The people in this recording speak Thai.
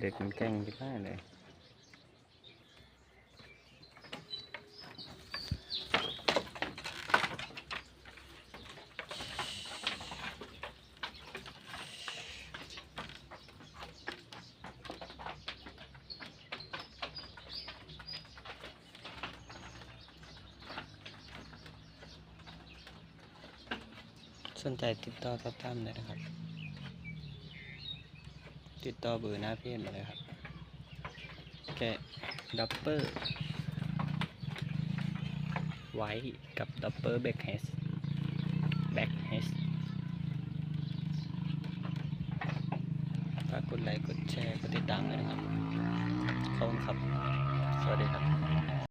เด็กมันแกล้งที่บ้าเลยสนใจติดต่อสอบถามได้นะครับ ติดต่อเบอร์หน้าเพจมาเลยครับ แกะดับเบิลไว้กับดับเบิลแบ็กเฮสแบ็กเฮสฝากกดไลค์กดแชร์กดติดตามด้วยนะครับขอบคุณครับ สวัสดีครับ